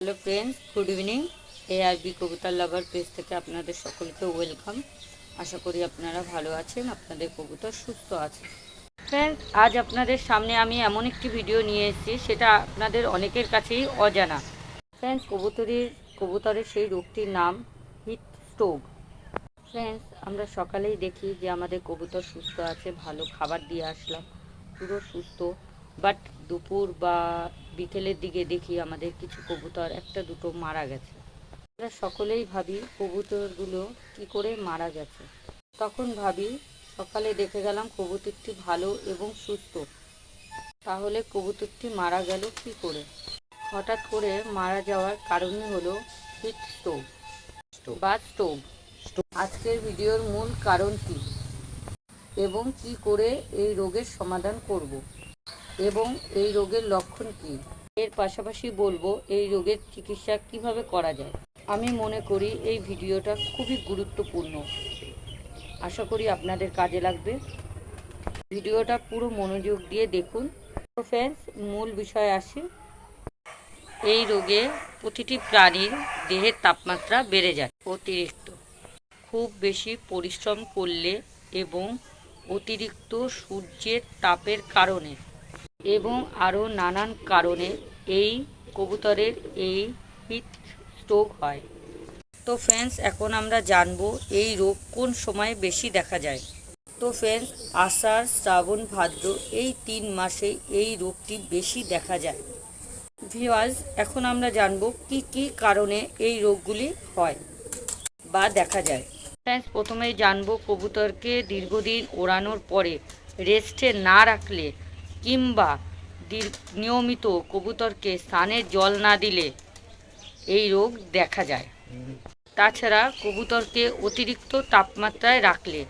Hello friends good evening A R B কবুতর lover page থেকে আপনাদের সকলকে ওয়েলকাম আশা করি আপনারা ভালো আছেন, আপনাদের কবুতর সুস্থ আছে। ফ্রেন্ডস আজ আপনাদের সামনে আমি এমন একটি ভিডিও নিয়ে এসেছি, সেটা আপনাদের অনেকের কাছেই অজানা। ফ্রেন্ডস কবুতরের কবুতরের সেই রোগটির নাম হিট স্ট্রোক ফ্রেন্ডস আমরা সকালেই দেখি যে আমাদের কবুতর সুস্থ আছে, ভালো খাবার দিয়ে আসলাম, পুরো সুস্থ। বাট দুপুর বা বিকেলের দিকে দেখি আমাদের কিছু কবুতর একটা দুটো মারা গেছে। আমরা সকলেই ভাবি কবুতরগুলো কি করে মারা গেছে। তখন ভাবি সকালে দেখে গেলাম কবুতরটি ভালো এবং সুস্থ। তাহলে কবুতরটি মারা গেল কি করে? হঠাৎ করে মারা যাওয়ার কারণই হলো হিট স্টোভ বা স্টোভ আজকের ভিডিওর মূল কারণ কি? এবং কি করে এই রোগের সমাধান করব? এবং এই রোগের লক্ষণ কি? এর পাশাপাশি বলব, এই রোগের চিকিৎসা কীভাবে করা যায়? আমি মনে করি এই ভিডিওটা খুবই গুরুত্বপূর্ণ। আশা করি আপনাদের কাজে লাগবে। ভিডিওটা পুরো মনোযোগ দিয়ে দেখুন। তো ফ্রেন্ডস মূল বিষয় আসি, এই রোগে প্রতিটি প্রাণীর দেহের তাপমাত্রা বেড়ে যায়, অতিরিক্ত। খুব বেশি পরিশ্রম করলে এবং অতিরিক্ত সূর্যের তাপের কারণে এবং আরও নানান কারণে এই কবুতরের এই হিট স্ট্রোক হয়। তো ফ্রেন্ডস, এখন আমরা জানব এই রোগ কোন সময়ে বেশি দেখা যায়। তো ফ্রেন্ডস, আষাঢ়, শ্রাবণ, ভাদ্র এই তিন মাসে এই রোগটি বেশি দেখা যায়। ভিওয়ার্স এখন আমরা জানব কি কি কারণে এই রোগগুলি হয় বা দেখা যায়। ফ্রেন্ডস, প্রথমেই জানব কবুতরকে দীর্ঘদিন ওড়ানোর পরে রেস্টে না রাখলে কিংবা নিয়মিত কবুতরকে স্নানের জল না দিলে এই রোগ দেখা যায়। তাছাড়া কবুতরকে অতিরিক্ত তাপমাত্রায় রাখলে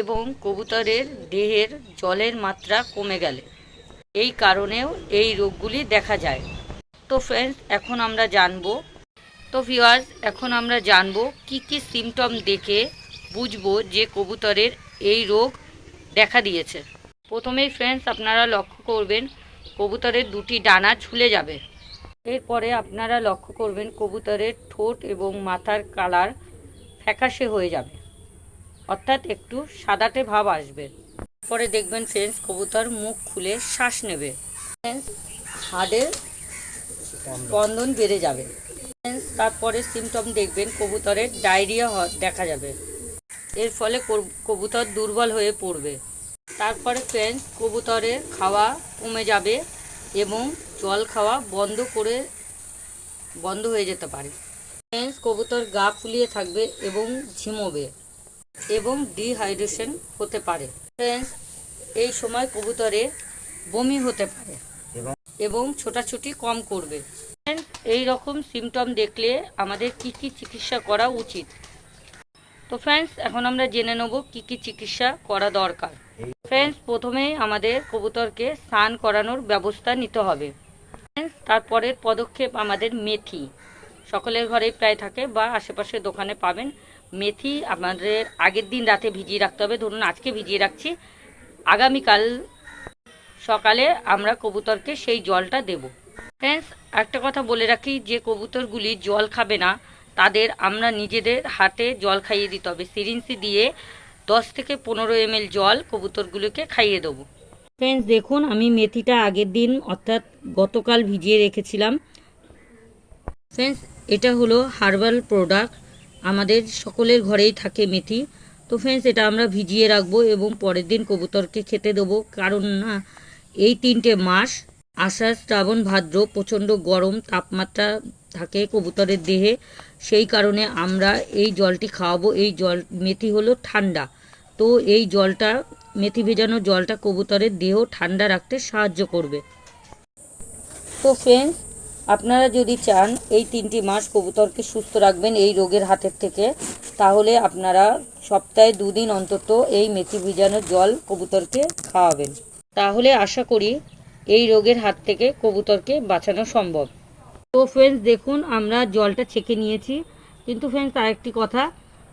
এবং কবুতরের দেহের জলের মাত্রা কমে গেলে এই কারণেও এই রোগগুলি দেখা যায়। তো ফ্রেন্ডস এখন আমরা জানব, তো ভিওয়ার্স এখন আমরা জানব কি কি সিমটম দেখে বুঝব যে কবুতরের এই রোগ দেখা দিয়েছে। প্রথমেই ফ্রেন্ডস আপনারা লক্ষ্য করবেন কবুতরের দুটি ডানা ঝুলে যাবে। এরপরে আপনারা লক্ষ্য করবেন কবুতরের ঠোঁট এবং মাথার কালার ফ্যাকাশে হয়ে যাবে। অর্থাৎ একটু সাদাটে ভাব আসবে। পরে দেখবেন ফ্রেন্ডস কবুতর মুখ খুলে শ্বাস নেবে। ফ্রেন্ডস হাড়ের স্পন্দন বেড়ে যাবে। Friends, তারপরে সিমটম দেখবেন কবুতরের ডায়রিয়া দেখা যাবে। এর ফলে কবুতর দুর্বল হয়ে পড়বে। তারপরে ফ্রেন্ডস কবুতরের খাওয়া কমে যাবে এবং জল খাওয়া বন্ধ করে বন্ধ হয়ে যেতে পারে। ফ্রেন্ডস কবুতর গা ফুলিয়ে থাকবে এবং ঝিমোবে এবং ডিহাইড্রেশন হতে পারে। ফ্রেন্ডস এই সময় কবুতরে বমি হতে পারে এবং ছোটাছুটি কম করবে। এই রকম সিমটম দেখলে আমাদের কি কি চিকিৎসা করা উচিত? তো ফ্রেন্ডস এখন আমরা জেনে নেব কি কি চিকিৎসা করা দরকার। ফ্রেন্ডস প্রথমে আমাদের কবুতরকে স্নান করানোর ব্যবস্থা নিতে হবে। ফ্রেন্ডস তারপরের পদক্ষেপ আমাদের মেথি। সকলের ঘরেই প্রায় থাকে বা আশেপাশের দোকানে পাবেন। মেথি আমাদের আগের দিন রাতে ভিজিয়ে রাখতে হবে। ধরুন, আজকে ভিজিয়ে রাখছি। আগামীকাল সকালে আমরা কবুতরকে সেই জলটা দেব। ফ্রেন্ডস একটা কথা বলে রাখি, যে কবুতরগুলি জল খাবে না, তাদের আমরা নিজেদের হাতে জল খাইয়ে দিতে হবে। সিরিঞ্জি দিয়ে দশ থেকে পনেরো এম জল কবুতরগুলোকে খাইয়ে দেবো। ফ্রেন্ডস দেখুন, আমি মেথিটা আগের দিন অর্থাৎ গতকাল ভিজিয়ে রেখেছিলাম। ফ্রেন্ডস এটা হলো হার্বাল প্রোডাক্ট আমাদের সকলের ঘরেই থাকে মেথি। তো ফ্রেন্ডস এটা আমরা ভিজিয়ে রাখব এবং পরের দিন কবুতরকে খেতে দেবো। কারণ না, এই তিনটে মাস আষাঢ়, শ্রাবণ, ভাদ্র প্রচণ্ড গরম তাপমাত্রা থাকে কবুতরের দেহে। সেই কারণে আমরা এই জলটি খাওয়াবো। এই জল, মেথি হলো ঠান্ডা। তো এই জলটা, মেথি ভেজানো জলটা কবুতরের দেহ ঠান্ডা রাখতে সাহায্য করবে। তো ফ্রেন্ডস আপনারা যদি চান এই তিনটি মাস কবুতরকে সুস্থ রাখবেন এই রোগের হাতের থেকে, তাহলে আপনারা সপ্তাহে দুদিন অন্তত এই মেথি ভিজানো জল কবুতরকে খাওয়াবেন। তাহলে আশা করি এই রোগের হাত থেকে কবুতরকে বাঁচানো সম্ভব। তো ফ্রেন্ডস দেখুন আমরা জলটা ছেঁকে নিয়েছি। কিন্তু ফ্রেন্ডস আরেকটি কথা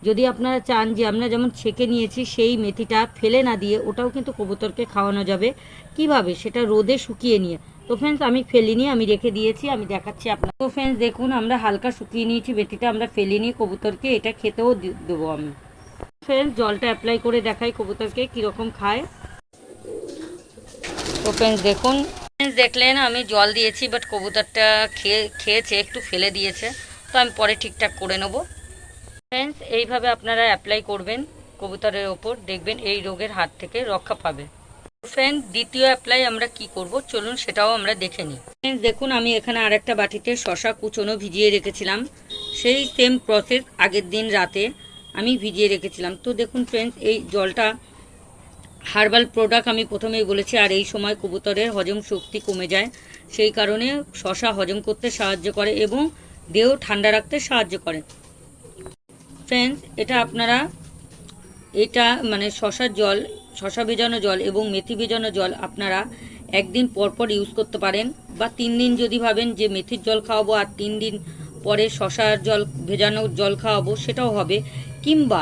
যদি আপনারা চান যে আমরা যেমন ছেঁকে নিয়েছি, সেই মেথিটা ফেলে না দিয়ে ওটাও কিন্তু কবুতরকে খাওয়ানো যাবে। কীভাবে? সেটা রোদে শুকিয়ে নিয়ে। তো ফ্রেন্ডস আমি ফেলিনি, আমি রেখে দিয়েছি, আমি দেখাচ্ছি আপনার তো ফ্রেন্ডস দেখুন, আমরা হালকা শুকিয়ে নিয়েছি বেতিটা আমরা ফেলিনি কবুতরকে, এটা খেতেও দেবো আমি। ফ্রেন্ডস জলটা অ্যাপ্লাই করে দেখাই কবুতরকে কীরকম খায়। তো ফ্রেন্ডস দেখুন। ফ্রেন্ডস দেখলেন, আমি জল দিয়েছি বাট কবুতরটা খেয়ে, খেয়েছে, একটু ফেলে দিয়েছে। তো আমি পরে ঠিকঠাক করে নেব। ফ্রেন্ডস এইভাবে আপনারা অ্যাপ্লাই করবেন কবুতরের ওপর, দেখবেন এই রোগের হাত থেকে রক্ষা পাবে। ফ্রেন্ড দ্বিতীয় অ্যাপ্লাই আমরা কি করব? চলুন সেটাও আমরা দেখে নিই। ফ্রেন্ডস দেখুন, আমি এখানে আরেকটা বাটিতে শশা কুচনো ভিজিয়ে রেখেছিলাম। সেই সেম প্রসেস আগের দিন রাতে আমি ভিজিয়ে রেখেছিলাম। তো দেখুন ফ্রেন্ডস এই জলটা হার্বাল প্রোডাক্ট আমি প্রথমেই বলেছি, আর এই সময় কবুতরের হজম শক্তি কমে যায়। সেই কারণে শশা হজম করতে সাহায্য করে এবং দেহ ঠান্ডা রাখতে সাহায্য করে। ফ্রেন্ডস এটা আপনারা এটা মানে শশার জল, শশা ভেজানো জল এবং মেথি ভেজানো জল আপনারা একদিন পর পর ইউজ করতে পারেন বা তিন দিন যদি ভাবেন যে মেথির জল খাওয়াবো আর তিন দিন পরে শশার জল, ভেজানো জল খাওয়াবো সেটাও হবে। কিংবা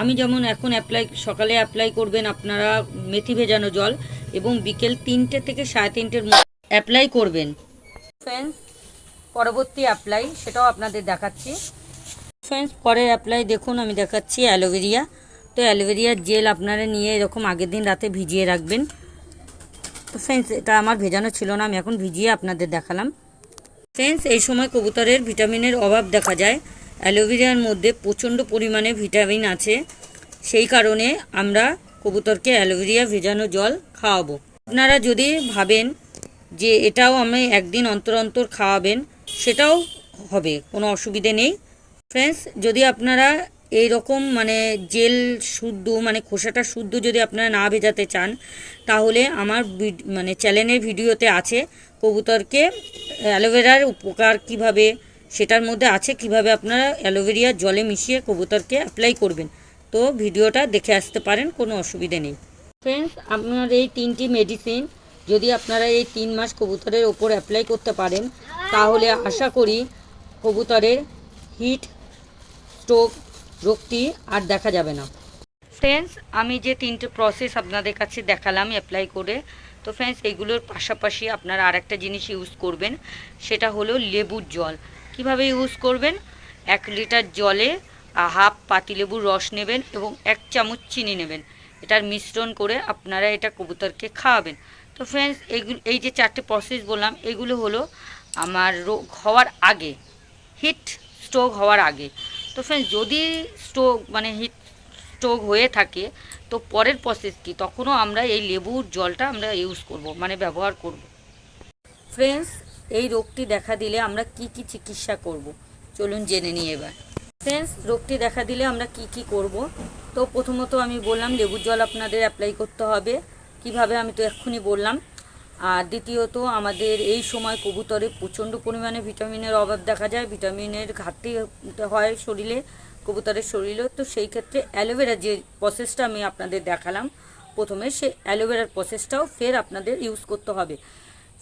আমি যেমন এখন অ্যাপ্লাই সকালে অ্যাপ্লাই করবেন আপনারা মেথি ভেজানো জল এবং বিকেল তিনটে থেকে সাড়ে তিনটের মধ্যে অ্যাপ্লাই করবেন। ফ্রেন্ডস পরবর্তী অ্যাপ্লাই সেটাও আপনাদের দেখাচ্ছি। ফ্রেন্ডস পরের অ্যাপ্লাই দেখুন, আমি দেখাচ্ছি অ্যালোভেরিয়া তো অ্যালোভেরিয়ার জেল আপনারা নিয়ে এরকম আগের দিন রাতে ভিজিয়ে রাখবেন। তো ফ্রেন্ডস এটা আমার ভেজানো ছিল না, আমি এখন ভিজিয়ে আপনাদের দেখালাম। ফ্রেন্ডস এই সময় কবুতরের ভিটামিনের অভাব দেখা যায়। অ্যালোভেরিয়ার মধ্যে প্রচণ্ড পরিমাণে ভিটামিন আছে। সেই কারণে আমরা কবুতরকে অ্যালোভেরিয়া ভেজানো জল খাওয়াবো। আপনারা যদি ভাবেন যে এটাও আমি একদিন অন্তর অন্তর খাওয়াবেন, সেটাও হবে, কোনো অসুবিধে নেই। ফ্রেন্ডস যদি আপনারা এই রকম মানে জেল শুদ্ধ মানে খোসাটা শুদ্ধ যদি আপনারা না ভেজাতে চান, তাহলে আমার মানে চ্যানেলের ভিডিওতে আছে কবুতরকে অ্যালোভেরার উপকার কীভাবে, সেটার মধ্যে আছে কীভাবে আপনারা অ্যালোভেরিয়া জলে মিশিয়ে কবুতরকে অ্যাপ্লাই করবেন। তো ভিডিওটা দেখে আসতে পারেন, কোনো অসুবিধে নেই। ফ্রেন্ডস আপনার এই তিনটি মেডিসিন যদি আপনারা এই তিন মাস কবুতরের ওপর অ্যাপ্লাই করতে পারেন, তাহলে আশা করি কবুতরের হিট স্ট্রোক রোগটি আর দেখা যাবে না। ফ্রেন্ডস আমি যে তিনটে প্রসেস আপনাদের কাছে দেখালাম অ্যাপ্লাই করে, তো ফ্রেন্ডস এগুলোর পাশাপাশি আপনারা আরেকটা জিনিস ইউজ করবেন, সেটা হলো লেবুর জল। কীভাবে ইউজ করবেন? এক লিটার জলে হাফ পাতিলেবুর রস নেবেন এবং এক চামচ চিনি নেবেন। এটার মিশ্রণ করে আপনারা এটা কবুতরকে খাওয়াবেন। তো ফ্রেন্ডস এইগুলো এই যে চারটে প্রসেস বললাম, এগুলো হলো আমার রোগ হওয়ার আগে হিট স্ট্রোক হওয়ার আগে। তো ফ্রেন্ডস যদি স্ট্রোক মানে হিট স্ট্রোক হয়ে থাকে, তো পরের প্রসেস কি? তখনও আমরা এই লেবুর জলটা আমরা ইউজ করব মানে ব্যবহার করব। ফ্রেন্ডস এই রোগটি দেখা দিলে আমরা কি কি চিকিৎসা করব? চলুন জেনে নিই এবার। ফ্রেন্ডস রোগটি দেখা দিলে আমরা কি কি করব? তো প্রথমত আমি বললাম, লেবুর জল আপনাদের অ্যাপ্লাই করতে হবে। কীভাবে আমি তো এক্ষুনি বললাম আর দ্বিতীয়ত আমাদের এই সময় কবুতরে প্রচণ্ড পরিমাণে ভিটামিনের অভাব দেখা যায়। ভিটামিনের ঘাটতি হয় শরীরে, কবুতরের শরীরে। তো সেই ক্ষেত্রে অ্যালোভেরা যে প্রসেসটা আমি আপনাদের দেখালাম, প্রথমে সেই অ্যালোভেরার প্রসেসটাও ফের আপনাদের ইউজ করতে হবে।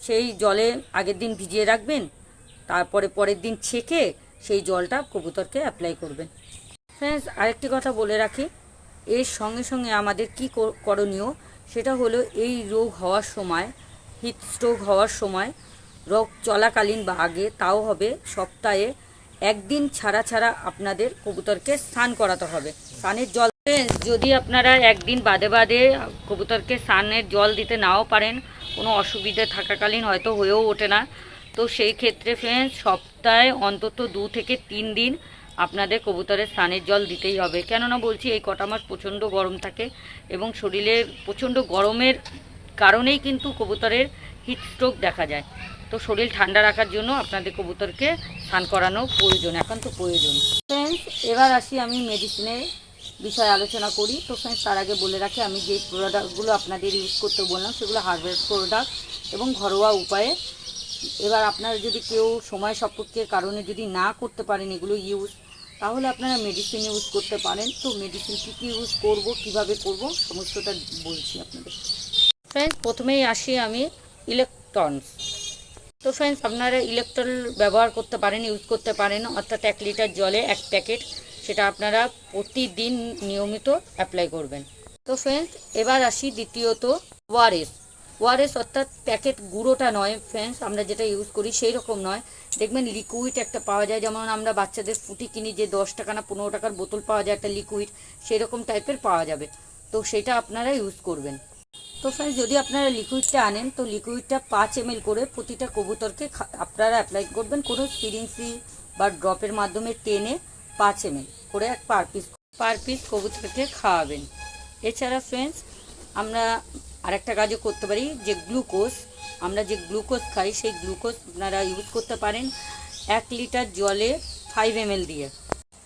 সেই জলে আগের দিন ভিজিয়ে রাখবেন, তারপরে পরের দিন ছেঁকে সেই জলটা কবুতরকে অ্যাপ্লাই করবেন। ফ্রেন্ডস আরেকটি কথা বলে রাখি, এর সঙ্গে সঙ্গে আমাদের কি করণীয়, সেটা হলো এই রোগ হওয়ার সময় হিট স্ট্রোক হওয়ার সময় রোগ চলাকালীন বা আগে, তাও হবে। সপ্তাহে একদিন ছাড়া ছাড়া আপনাদের কবুতরকে স্নান করাতে হবে। স্নানের জল যদি আপনারা একদিন বাদে বাদে কবুতরকে স্নানের জল দিতে নাও পারেন, কোনো অসুবিধে থাকাকালীন হয়তো হয়েও ওঠে না। তো সেই ক্ষেত্রে ফ্রেন্ডস সপ্তাহে অন্তত দু থেকে তিন দিন আপনাদের কবুতরের স্নানের জল দিতেই হবে। কেননা বলছি, এই কটা মাস প্রচণ্ড গরম থাকে এবং শরীরে প্রচণ্ড গরমের কারণেই কিন্তু কবুতরের হিট স্ট্রোক দেখা যায়। তো শরীর ঠান্ডা রাখার জন্য আপনাদের কবুতরকে স্নান করানো প্রয়োজন, একান্ত প্রয়োজন। ফ্রেন্ডস এবার আসি আমি মেডিসিনের বিষয়ে আলোচনা করি। তো ফ্রেন্ডস তার আগে বলে রাখি, আমি যে প্রোডাক্টগুলো আপনাদের ইউজ করতে বললাম, সেগুলো হার্বাল প্রোডাক্ট এবং ঘরোয়া উপায়ে। এবার আপনারা যদি কেউ সময় সাপেক্ষের কারণে যদি না করতে পারেন এগুলো ইউজ তাহলে আপনারা মেডিসিন ইউজ করতে পারেন। তো মেডিসিন কী কী ইউজ করব, কীভাবে করব, সমস্তটা বলছি আপনাদের। ফ্রেন্ডস প্রথমেই আসি আমি ইলেকট্রনস তো ফ্রেন্ডস আপনারা ইলেকট্রল ব্যবহার করতে পারেন ইউজ করতে পারেন, অর্থাৎ এক লিটার জলে এক প্যাকেট সেটা আপনারা প্রতিদিন নিয়মিত অ্যাপ্লাই করবেন। তো ফ্রেন্ডস এবার আসি দ্বিতীয়ত ওয়ারেস ওয়ারেস অর্থাৎ প্যাকেট গুঁড়োটা নয় ফ্রেন্ডস আমরা যেটা ইউজ করি সেই রকম নয়। দেখবেন লিকুইড একটা পাওয়া যায়, যেমন আমরা বাচ্চাদের ফুটি কিনি যে দশ টাকা না পনেরো টাকার বোতল পাওয়া যায় একটা লিকুইড সেই রকম টাইপের পাওয়া যাবে। তো সেটা আপনারা ইউজ করবেন। তো ফ্রেন্ডস যদি আপনারা লিকুইডটা আনেন, তো লিকুইডটা পাঁচ এম করে প্রতিটা কবুতরকে আপনারা অ্যাপ্লাই করবেন কোনো সিরিঞ্জি বা ড্রপের মাধ্যমে টেনে পাঁচ এম করে এক পার পিস পার পিস কবুতরকে খাওয়াবেন। এছাড়া ফ্রেন্ডস আমরা আরেকটা কাজও করতে পারি, যে গ্লুকোজ আমরা যে গ্লুকোজ খাই, সেই গ্লুকোজ আপনারা ইউজ করতে পারেন এক লিটার জলে ফাইভ এম দিয়ে।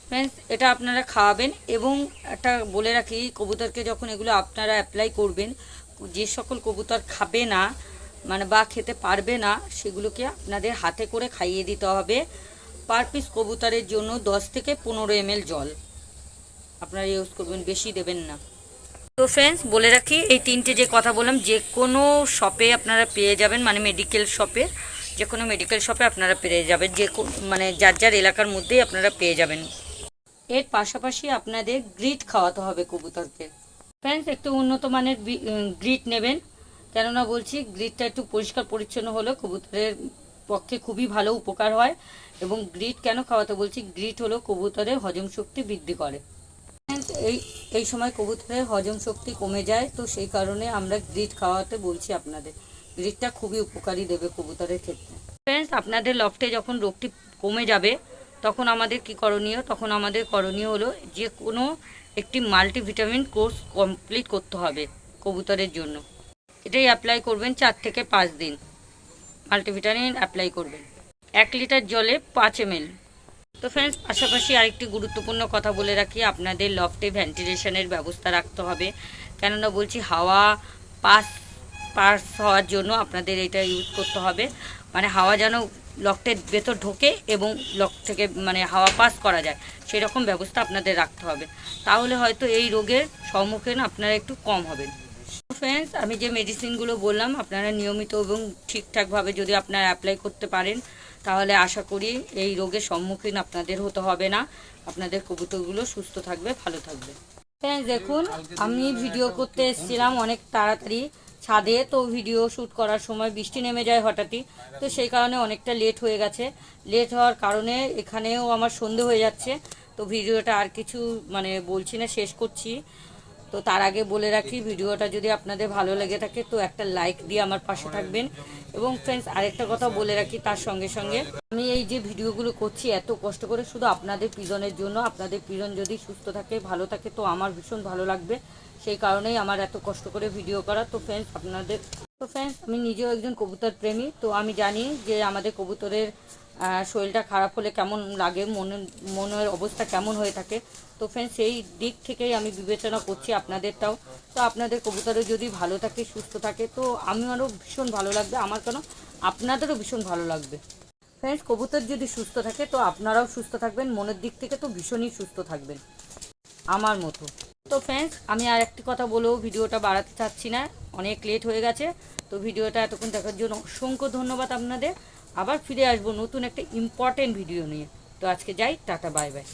ফ্রেন্ডস এটা আপনারা খাওয়াবেন এবং একটা বলে রাখি, কবুতরকে যখন এগুলো আপনারা অ্যাপ্লাই করবেন যে সকল কবুতর খাবে না মানে বা খেতে পারবে না, সেগুলোকে আপনাদের হাতে করে খাইয়ে দিতে হবে। পার পিস কবুতরের জন্য দশ থেকে পনেরো এম জল। আপনারা ইউজ করবেন, বেশি দেবেন না। তো ফ্রেন্ডস বলে রাখি, এই তিনটে যে কথা বললাম, যে কোনো শপে আপনারা পেয়ে যাবেন মানে মেডিকেল শপে যে কোনো মেডিকেল শপে আপনারা পেয়ে যাবেন, যে মানে যার যার এলাকার মধ্যেই আপনারা পেয়ে যাবেন। এর পাশাপাশি আপনাদের গ্রিট খাওয়াতে হবে কবুতরকে। ফ্রেন্ডস একটু উন্নত মানের গ্রিট নেবেন। কেননা বলছি গ্রিটটা একটু পরিষ্কার পরিচ্ছন্ন হলে কবুতরের পক্ষে খুবই ভালো উপকার হয়। এবং গ্রিট কেন খাওয়াতে বলছি গ্রিট হলো কবুতরের হজম শক্তি বৃদ্ধি করে। এই এই সময় কবুতরের হজম শক্তি কমে যায়, তো সেই কারণে আমরা গ্রিট খাওয়াতে বলছি আপনাদের। গ্রিটটা খুবই উপকারী দেবে কবুতরের ক্ষেত্রে। ফ্রেন্ডস আপনাদের লফটে যখন রোগটি কমে যাবে, তখন আমাদের কি করণীয়? তখন আমাদের করণীয় হলো যে কোনো একটি মাল্টিভিটামিন কোর্স কমপ্লিট করতে হবে কবুতরের জন্য। এটাই অ্যাপ্লাই করবেন চার থেকে পাঁচ দিন। মাল্টিভিটামিন অ্যাপ্লাই করবেন। এক লিটার জলে পাঁচ এমএল। তো ফ্রেন্ডস পাশাপাশি আরেকটি গুরুত্বপূর্ণ কথা বলে রাখি, আপনাদের লফটে ভেন্টিলেশনের ব্যবস্থা রাখতে হবে। কেননা বলছি, হাওয়া পাস পাস হওয়ার জন্য আপনাদের এটা ইউজ করতে হবে। মানে হাওয়া যেন লকটের ভেতর ঢোকে এবং লক থেকে মানে হাওয়া পাস করা যায় সেই রকম ব্যবস্থা আপনাদের রাখতে হবে। তাহলে হয়তো এই রোগের সম্মুখীন আপনারা একটু কম হবেন। ফ্রেন্ডস আমি যে মেডিসিনগুলো বললাম, আপনারা নিয়মিত এবং ঠিকঠাকভাবে যদি আপনারা অ্যাপ্লাই করতে পারেন, তাহলে আশা করি এই রোগের সম্মুখীন আপনাদের হতে হবে না। আপনাদের কবুতরগুলো সুস্থ থাকবে, ভালো থাকবে। ফ্রেন্ডস দেখুন, আমি ভিডিও করতে এসেছিলাম অনেক তাড়াতাড়ি। ছাদে, তো ভিডিও শ্যুট করার সময় বৃষ্টি নেমে যায় হঠাৎই। তো সেই কারণে অনেকটা লেট হয়ে গেছে। লেট হওয়ার কারণে এখানেও আমার সন্ধে হয়ে যাচ্ছে। তো ভিডিওটা আর কিছু মানে বলছি না, শেষ করছি। তো তার আগে বলে রাখি, ভিডিওটা যদি আপনাদের ভালো লেগে থাকে তো একটা লাইক দিয়ে আমার পাশে থাকবেন। এবং ফ্রেন্ডস আরেকটা কথা বলে রাখি তার সঙ্গে সঙ্গে। আমি এই যে ভিডিওগুলো করছি, এত কষ্ট করে শুধু আপনাদের পিজনের জন্য, আপনাদের পিজন যদি সুস্থ থাকে, ভালো থাকে, তো আমার ভীষণ ভালো লাগবে। সেই কারণেই আমার এত কষ্ট করে ভিডিও করা। তো ফ্রেন্ডস আপনাদের, তো ফ্রেন্ডস আমি নিজেও একজন কবুতর প্রেমী। তো আমি জানি যে আমাদের কবুতরের শরীরটা খারাপ হলে কেমন লাগে মনের মনের অবস্থা কেমন হয়ে থাকে। তো ফ্রেন্ডস সেই দিক থেকেই আমি বিবেচনা করছি আপনাদেরটাও। তো আপনাদের কবুতরও যদি ভালো থাকে, সুস্থ থাকে, তো আমারও ভীষণ ভালো লাগবে। আমার কেন? আপনাদেরও ভীষণ ভালো লাগবে। ফ্রেন্ডস কবুতর যদি সুস্থ থাকে, তো আপনারাও সুস্থ থাকবেন। মনের দিক থেকে তো ভীষণই সুস্থ থাকবেন। আমার মতো। তো ফ্রেন্ডস আমি আর একটি কথা বলেও ভিডিওটা বাড়াতে চাচ্ছি না। অনেক লেট হয়ে গেছে। তো ভিডিওটা এতক্ষণ দেখার জন্য অসংখ্য ধন্যবাদ আপনাদের। আবার ফিরে আসব নতুন একটা ইম্পর্টেন্ট ভিডিও নিয়ে। তো আজকে যাই টাটা বাই বাই